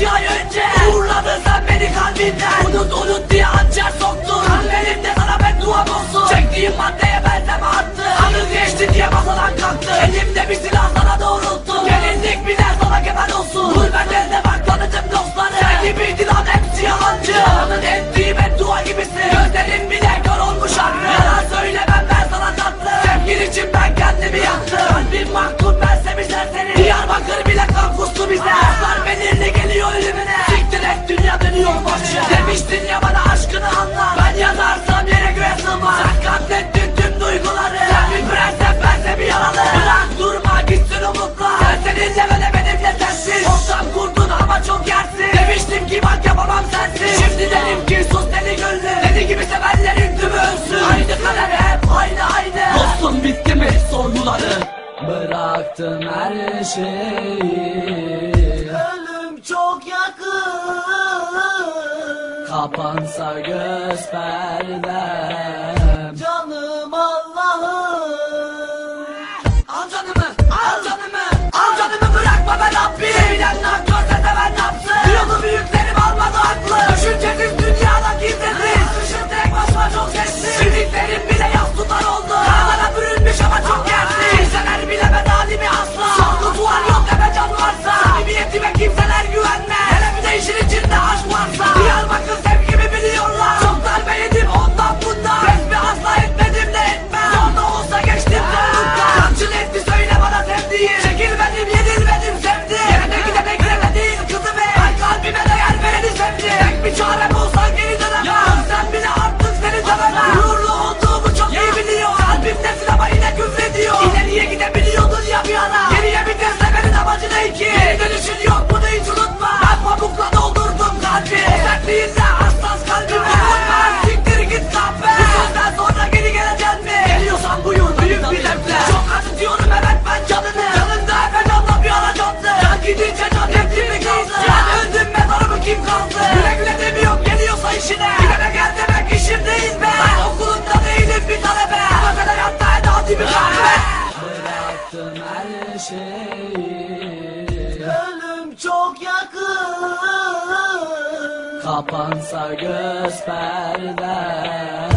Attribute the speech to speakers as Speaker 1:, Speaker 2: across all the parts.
Speaker 1: İki ay önce Uğurladın sen beni
Speaker 2: kalbinle
Speaker 1: Kapansa göz perdem
Speaker 2: Canım Allah'ım.
Speaker 1: Al canımı, al canımı, al canımı bırakma ben Rabbim. Kapansa göz
Speaker 3: perde.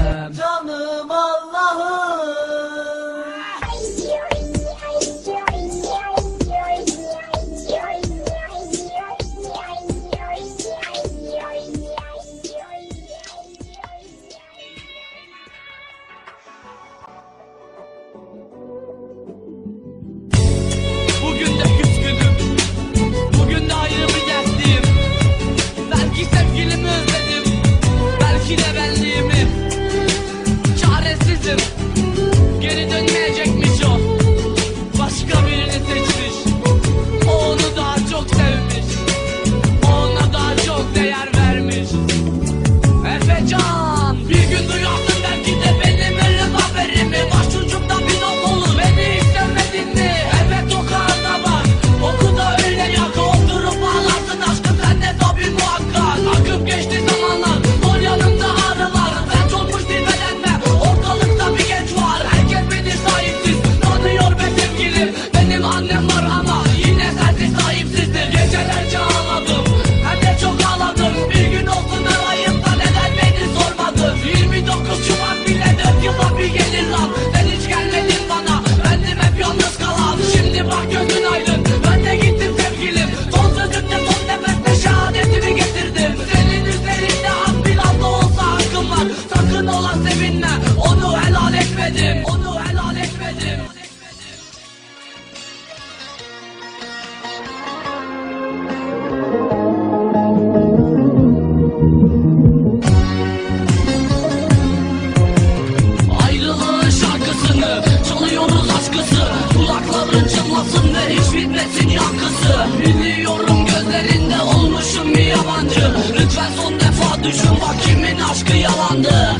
Speaker 3: Ayrılığın şarkısını çalıyoruz aşkısı. Kulakların çınlasın ve hiç bitmesin yankısı. Biliyorum gözlerinde olmuşum bir yabancı. Lütfen son defa düşün bak kimin aşkı yalandı.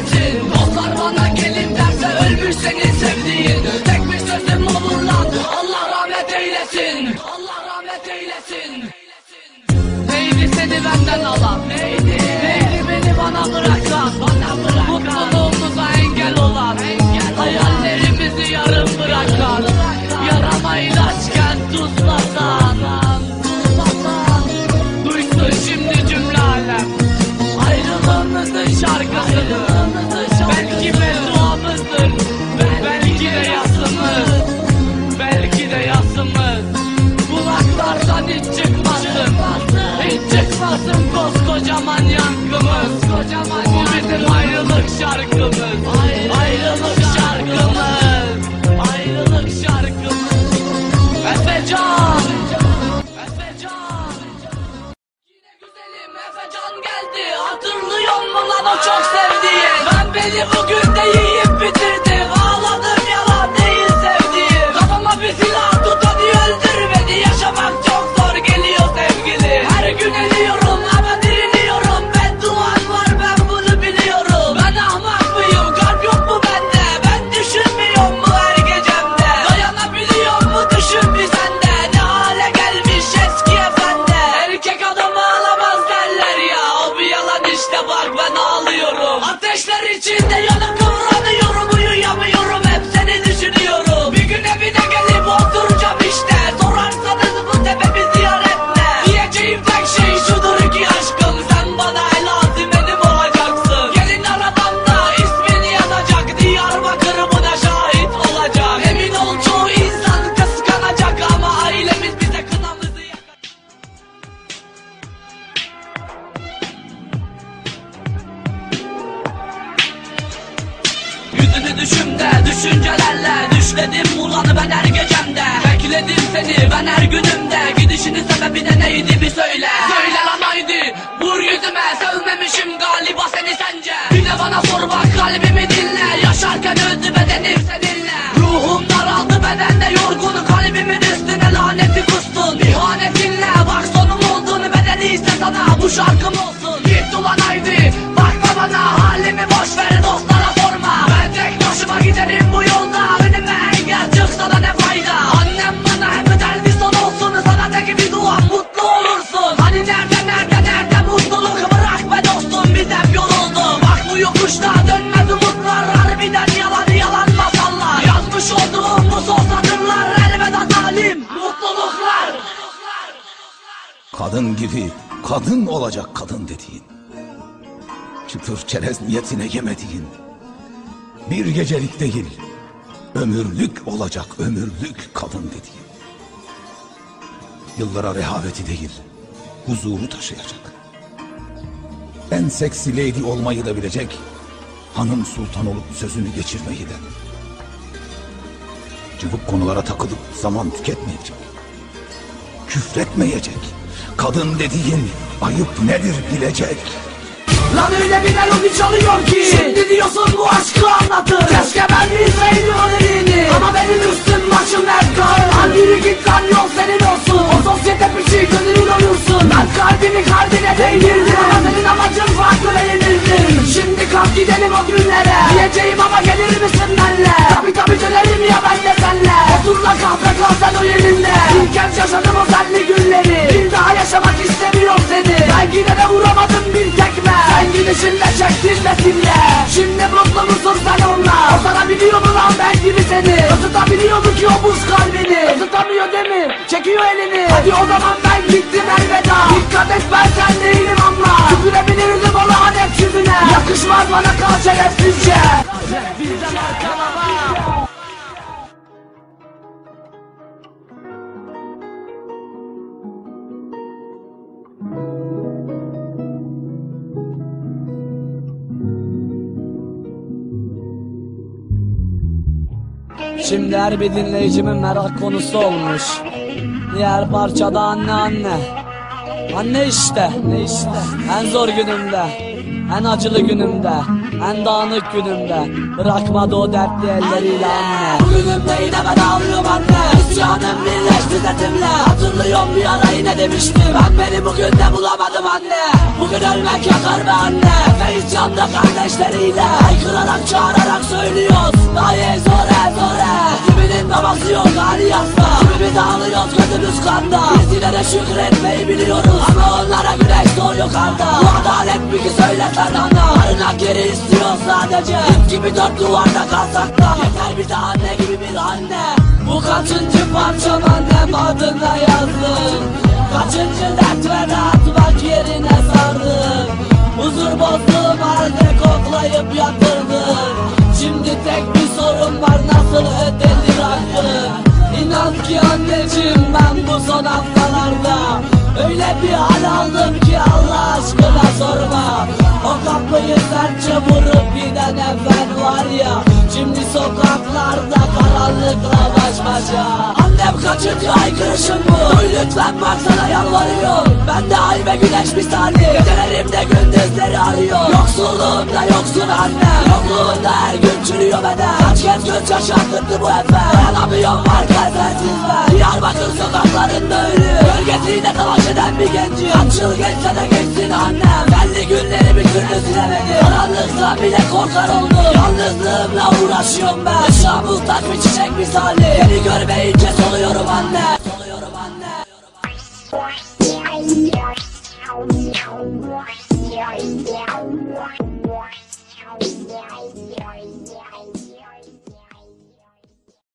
Speaker 3: milletin geldi. Hatırlıyor musun lan? O çok sevdiğim Ben beni bugün de Gidişinin sebebi de neydi bir söyle. Söyle lan haydi. Vur yüzüme Sevmemişim galiba seni sence. Bir de bana sor bak kalbimi dinle. Yaşarken öldü bedenim seninle Ruhum daraldı bedende yorgun Kalbimin üstüne laneti kustun İhanetinle bak sonum olduğunu bedeliyse sana. Bu şarkım olsun
Speaker 4: Kadın gibi kadın olacak kadın dediğin. Çıtır çerez niyetine yemediğin. Bir gecelik değil, ömürlük olacak ömürlük kadın dediğin. Yıllara rehaveti değil, huzuru taşıyacak. En seksi lady olmayı da bilecek, hanım sultan olup sözünü geçirmeyi de. Cıvık konulara takılıp zaman tüketmeyecek küfretmeyecek. Kadın dediğin ayıp nedir bilecek.
Speaker 1: Lan öyle bir melodi çalıyor ki. Şimdi diyorsun bu aşkı anlatır. Keşke ben bilseydim o dediğini. Ama benim üstüm başım hep kar. Al yürü git lan yol senin olsun. O sosyete piçi gönlünü doyursun. Ben kalbimi kalbine değdirdim. Ama senin amacın farklı ve yenildim Şimdi kalk gidelim o günlere. Diyeceğim ama gelir misin Kal sen o yerinde. İlk kez yaşadım o senli günleri Bir daha yaşamak istemiyorum seni Ben yine de vuramadım bir tekme. Sen gidişinle çektin resimle Şimdi mutlu musun sen onunla O sana biliyor mu lan ben gibi seni? Isıtabiliyor mu ki o buz kalbini? Isıtamıyor değil mi? Çekiyor elini. Hadi o zaman ben gittim elveda. Dikkat et ben sen değilim anla Tükürebilirdim o lanet yüzüne. Yakışmaz bana kal şerefsizce Bizden arkalama Şimdi her bir dinleyicimin merak konusu olmuş. Diğer parçada anne anne. Anne işte, ne işte. En zor günümde, en acılı günümde, en dağınık günümde. Bırakmadı o dertli elleriyle anne. Bugünümde yine ben ağlıyorum anne. İsyanım birleşti sesimle. Hatırlıyorum bir ara yine demiştim. Ben beni bugün de bulamadım anne. Bugün ölmek yakar be anne. Ve isyanda kardeşleriyle. Haykırarak çağırarak söylüyoruz. Dayı zore zore. Kiminin babası yok hali yazma. Kimimiz ağlıyoruz gözümüz kanda. Biz yine de şükretmeyi biliyoruz. Ama onlara güneş doğuyor karda. Bu adalet bir ki söyletler ana. Barınak yeri istiyor sadece. İp gibi dört duvarda kalsak da. Yeter bir de anne gibi bir anne. Bu kaçıncı parçam annem adına yazdım. Kaçıncı dert ve rahatmak yerine sardım. Huzur bozduğum anneciğim ben bu son haftalarda
Speaker 3: Öyle bir hal aldım ki Allah aşkına sorma. O kapıyı sertçe vurup giden efendim var ya Şimdi sokaklarda karanlıkla baş başa Annem kaçınca haykırışım bu? Lütfen bak sana yalvarıyorum Ben de ay ve güneş misali Gecelerimde gündüzleri arıyor. Yoksulluğumda yoksun annem. Yokluğunda her gün çürüyor beden Kaç kez göz yaşarttırdı bu efe Dayanamıyorum var kalbensiz ben. Diyarbakır sokaklarında ölü. Gölgesiyle savaş eden bir genci. Kaç yıl geçse de geçsin annem. Belli günleri bir türlü silemedim Karanlıkta bile korkar oldum. Yalnızlığımla uğraşıyorum ben. Yaşa muhtaç bir çiçek misali. Seni görmeyince soluyorum anne. Soluyorum anne.
Speaker 5: Yeah.